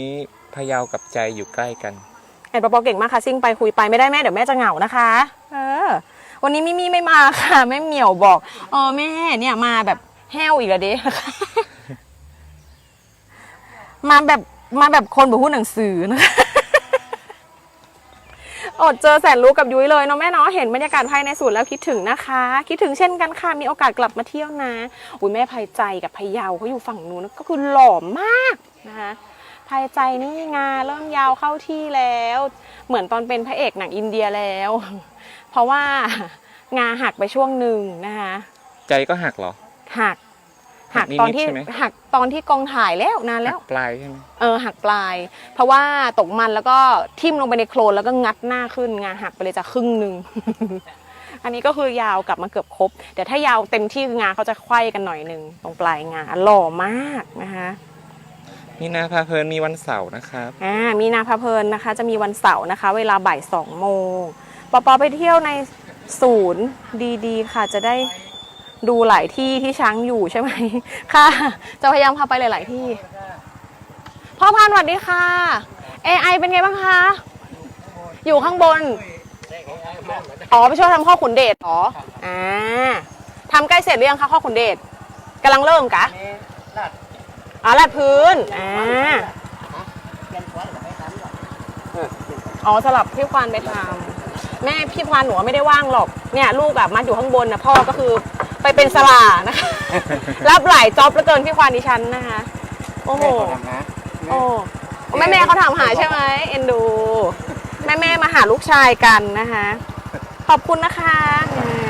นี้พะเยากับใจอยู่ใกล้กันเห็นปอปอเก่งมากค่ะซิ่งไปคุยไปไม่ได้แม่เดี๋ยวแม่จะเหงานะคะ เออ วันนี้มิมี่ไม่มาค่ะแม่เหมียวบอกเออแม่เนี่ยมาแบบแห้วอีกแล้วเด้ มาแบบมาแบบคนบอกพูดหนังสือนะคะอดเจอแสนรู้กับยุ้ยเลยเนาะแม่เนาะเห็นบรรยากาศภายในสวนแล้วคิดถึงนะคะ คิดถึงเช่นกันค่ะมีโอกาสกลับมาเที่ยวนะ อุ้ยแม่ภัยใจกับพะเยาเขาอยู่ฝั่งนู้นก็คือหล่อมากนะคะ ภัยใจนี่งาเริ่มยาวเข้าที่แล้ว เหมือนตอนเป็นพระเอกหนังอินเดียแล้ว เพราะว่างาหักไปช่วงหนึ่งนะคะ ใจก็หักเหรอ หัก หัหักกนิดๆตอนที่ใช่ไหมหักตอนที่กองถ่ายแล้วนานแล้หัวกปลายใช่ไหมเออหักปลาย เพราะว่าตกมันแล้วก็ทิ่มลงไปในโคลนแล้วก็งัดหน้าขึ้นงาหักไปเลยจากครึ่งหนึ่งอันนี้ก็คือยาวกลับมาเกือบครบเดี๋ยวถ้ายาวเต็มที่งาเขาจะไขว้กันหน่อยหนึ่งตรงปลายงาหล่อมากนะคะ นี่นาพาเพลินมีวันเสาร์นะครับอ่ามีนาพาเพลินนะคะจะมีวันเสาร์นะคะ เวลาบ่ายสองโมงปอปอไปเที่ยวในศูนย์ดีๆ ค่ะจะได้ดูหลายที่ที่ช้างอยู่ใช่ไหมค่ะ จะพยายามพาไปหลาย ๆ ที่ พ่อพานสวัสดีค่ะ AI เป็นไงบ้างคะ อยู่ข้างบน อ๋อไปช่วยทำข้อขุนเดชหรอ อ่าทำใกล้เสร็จหรือยังคะข้อขุนเดชกำลังเริ่มกะ อ๋อลาดพื้นอ่าอ๋อสลับพี่ควานไปทำแม่พี่ควานหนูไม่ได้ว่างหรอกเนี่ยลูกอะมัดอยู่ข้างบนนะพ่อก็คือไปเป็นสลานะคะ รับหลายจ็อบเหลือเกินพี่ควานดิฉันนะคะ โอ้โหโอ้แม่แม่เขาถามหาใช่ไหมเอ็นดู แม่แม่มาหาลูกชายกันนะคะ ขอบคุณนะคะเนี่ยข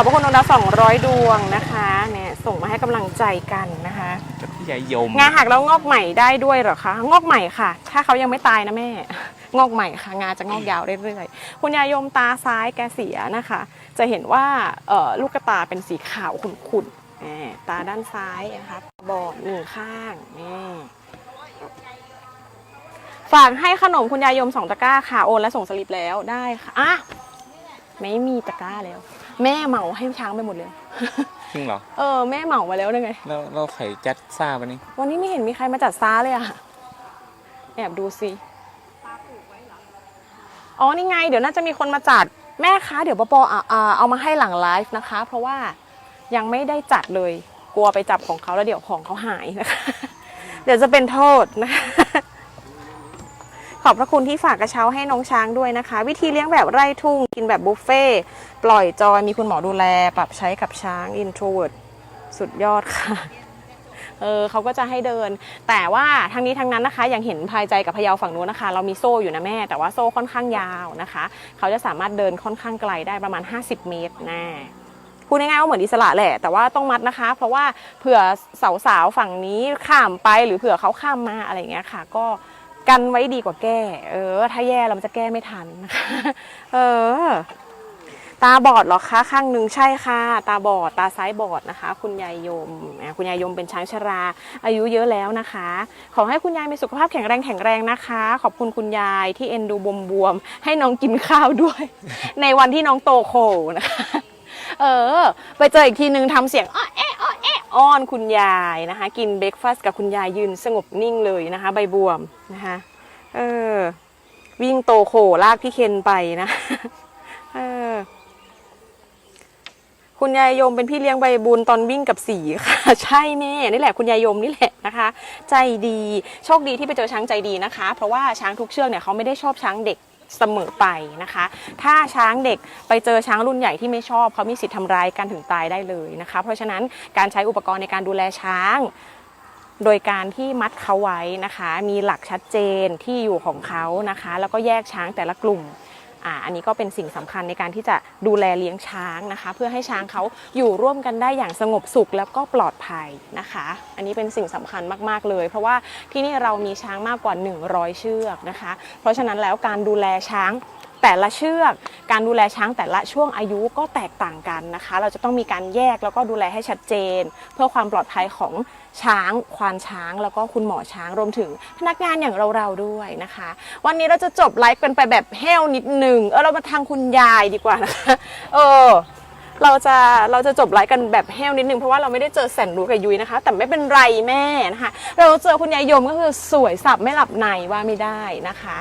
อบพระคุณดวงดาวสองร้อยดวงนะคะเนี่ยส่งมาให้กำลังใจกันนะคะกับพี่ใหญ่ยมงาหักแล้วงอกใหม่ได้ด้วยเหรอคะ งอกใหม่ค่ะ ถ้าเขายังไม่ตายนะแม่ งอกใหม่ค่ะ งาจะงอกยาวเรื่อยๆ คุณยายยมตาซ้ายแกเสียนะคะ จะเห็นว่าเอ่อลูกกระตาเป็นสีขาวขุ่นๆแหมตาด้านซ้ายนะคะบอดหนึ่งข้างนี่ฝากให้ขนมคุณยายยมสองตะกร้าค่ะ โอนและส่งสลิปแล้วได้ค่ะอะไม่มีตะกร้าแล้ว แม่เหมาให้ช้างไปหมดเลย จริงเหรอ เออแม่เหมามาแล้วได้ไงเราเราไข่จัดซ่าวันนี้วันนี้ไม่เห็นมีใครมาจัดซ้าเลยอะแอบดูสิอ๋อนี่ไง เดี๋ยวน่าจะมีคนมาจัดแม่คะเดี๋ยวปอปออะอ่าเอามาให้หลังไลฟ์นะคะ เพราะว่ายังไม่ได้จัดเลย กลัวไปจับของเขาแล้วเดี๋ยวของเขาหายนะคะ เดี๋ยวจะเป็นโทษนะคะ ขอบพระคุณที่ฝากกระเช้าให้น้องช้างด้วยนะคะ วิธีเลี้ยงแบบไร่ทุ่งกินแบบบุฟเฟ่ต์ ปล่อยจอยมีคุณหมอดูแลปรับใช้กับช้างอินโทรเวิร์ดสุดยอดค่ะเออเขาก็จะให้เดิน แต่ว่าทั้งนี้ทั้งนั้นนะคะอย่างเห็นภายใจกับพะเยาฝั่งนู้นนะคะ เรามีโซ่อยู่นะแม่ แต่ว่าโซ่ค่อนข้างยาวนะคะ เขาจะสามารถเดินค่อนข้างไกลได้ประมาณ 50 เมตรนะพูดง่ายๆว่าเหมือนอิสระแหละ แต่ว่าต้องมัดนะคะ เพราะว่าเผื่อสาวๆฝั่งนี้ข้ามไปหรือเผื่อเขาข้ามมาอะไรเงี้ยค่ะ ก็กันไว้ดีกว่าแก้ เออ ถ้าแย่เราจะแก้ไม่ทันนะคะเออ ตาบอดเหรอคะข้างหนึ่งใช่ค่ะ ตาบอดตาซ้ายบอดนะคะ คุณยายยมคุณยายยมเป็นช้างชรา อายุเยอะแล้วนะคะ ขอให้คุณยายมีสุขภาพแข็งแรงแข็งแรงนะคะ ขอบคุณคุณยายที่เอ็นดูบวมบวมๆให้น้องกินข้าวด้วย ในวันที่น้องโตโคนะคะ เออ ไปเจออีกทีนึงทำเสียงอ้อแอะอ้อแอะอ้อนคุณยายนะคะ กินเบรกฟาสต์กับคุณยายยืนสงบนิ่งเลยนะคะ ใบบวมนะคะ เออ วิ่งโตโคลากพี่เคนไปนะ เออ คุณยายยมเป็นพี่เลี้ยงใบบุญตอนวิ่งกับสีค่ะ ใช่แม่นี่แหละคุณยายยมนี่แหละนะคะ ใจดีโชคดีที่ไปเจอช้างใจดีนะคะ เพราะว่าช้างทุกเชือกเนี่ยเขาไม่ได้ชอบช้างเด็กเสมอไปนะคะ ถ้าช้างเด็กไปเจอช้างรุ่นใหญ่ที่ไม่ชอบเขามีสิทธิ์ทำร้ายกันถึงตายได้เลยนะคะ เพราะฉะนั้นการใช้อุปกรณ์ในการดูแลช้าง โดยการที่มัดเขาไว้นะคะ มีหลักชัดเจนที่อยู่ของเขานะคะ แล้วก็แยกช้างแต่ละกลุ่ม อ่าอันนี้ก็เป็นสิ่งสำคัญในการที่จะดูแลเลี้ยงช้างนะคะ เพื่อให้ช้างเขาอยู่ร่วมกันได้อย่างสงบสุขแล้วก็ปลอดภัยนะคะ อันนี้เป็นสิ่งสำคัญมากๆเลย เพราะว่าที่นี่เรามีช้างมากกว่า 100 เชือกนะคะ เพราะฉะนั้นแล้วการดูแลช้าง แต่ละเชือก การดูแลช้างแต่ละช่วงอายุก็แตกต่างกันนะคะ เราจะต้องมีการแยกแล้วก็ดูแลให้ชัดเจน เพื่อความปลอดภัยของช้าง ควานช้าง แล้วก็คุณหมอช้างรวมถึงพนักงานอย่างเราๆด้วยนะคะ วันนี้เราจะจบไลฟ์กันไปแบบแห้วนิดหนึ่งเออเรามาทางคุณยายดีกว่านะคะเออเราจะเราจะจบไลฟ์กันแบบแห้วนิดนึงเพราะว่าเราไม่ได้เจอแสนรู้กับยุ้ยนะคะ แต่ไม่เป็นไรแม่นะคะ เราเจอคุณยายยมก็คือสวยสับไม่หลับในว่าไม่ได้นะคะ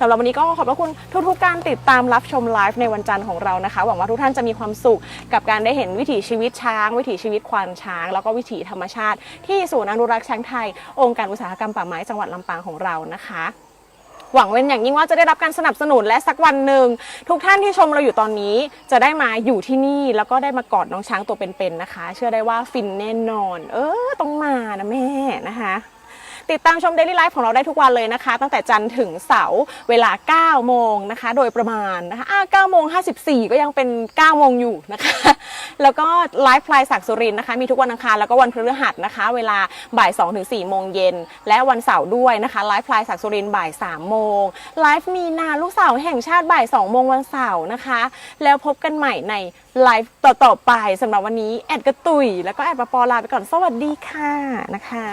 สำหรับวันนี้ก็ขอบพระคุณทุกๆการติดตามรับชมไลฟ์ในวันจันทร์ของเรานะคะ หวังว่าทุกท่านจะมีความสุขกับการได้เห็นวิถีชีวิตช้าง วิถีชีวิตควานช้าง แล้วก็วิถีธรรมชาติ ที่ศูนย์อนุรักษ์ช้างไทย องค์การอุตสาหกรรมป่าไม้จังหวัดลำปางของเรานะคะหวังเป็นอย่างยิ่งว่าจะได้รับการสนับสนุนและสักวันหนึ่งทุกท่านที่ชมเราอยู่ตอนนี้ จะได้มาอยู่ที่นี่แล้วก็ได้มากอดน้องช้างตัวเป็นๆนะคะ เชื่อได้ว่าฟินแน่นอน เออต้องมานะแม่นะคะ ติดตามชม Daily Life ของเราได้ทุกวันเลยนะคะ ตั้งแต่จันทร์ถึงเสาร์เวลา 9 โมงนะคะ โดยประมาณนะคะอ่า9โมง 54 ก็ยังเป็น 9 โมงอยู่นะคะ แล้วก็ไลฟ์พลายศักสุรินนะคะ มีทุกวันอังคารแล้วก็วันพฤหัสนะคะ เวลาบ่าย2ถึง4โมงเย็น และวันเสาร์ด้วยนะคะไลฟ์พลายศักสุรินบ่าย3โมงไลฟ์มีนาลูกสาวแห่งชาติบ่าย2โมงวันเสาร์นะคะ แล้วพบกันใหม่ในไลฟ์ต่อๆไปสำหรับวันนี้แอดกระตุย แล้วก็แอดปะปอลาไปก่อนสวัสดีค่ะนะคะ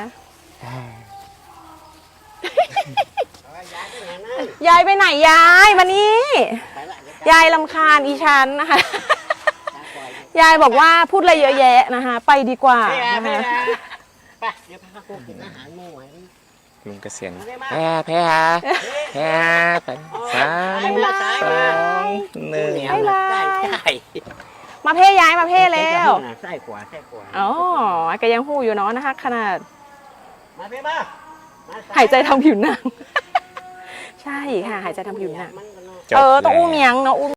ยายไปไหนยายมานี่ยายลำคาญอีฉันนะคะ ยายบอกว่าพูดอะไรเยอะแยะนะคะ ไปดีกว่าไปอะนะไปคะอะไปเดี๋ยวพากูกินอาหารหมูไว้ลุงเกษียณแพ้แพ้แพ้ไปสามบ๊ายบายสองหนึ่งบ๊ายบายใช่มาเพ่ย้ายมาเพ่แล้วใส่ขวาใส่ขวาอ๋อแกยังพูดอยู่เนาะนะคะขนาด มาเพ่มามา หายใจทำผิวหนัง ใช่ค่ะ หายใจทำผิวหนัง มันก็นอนจบเออ ต้องแล้วอุ้มยังเนาะอุ้ม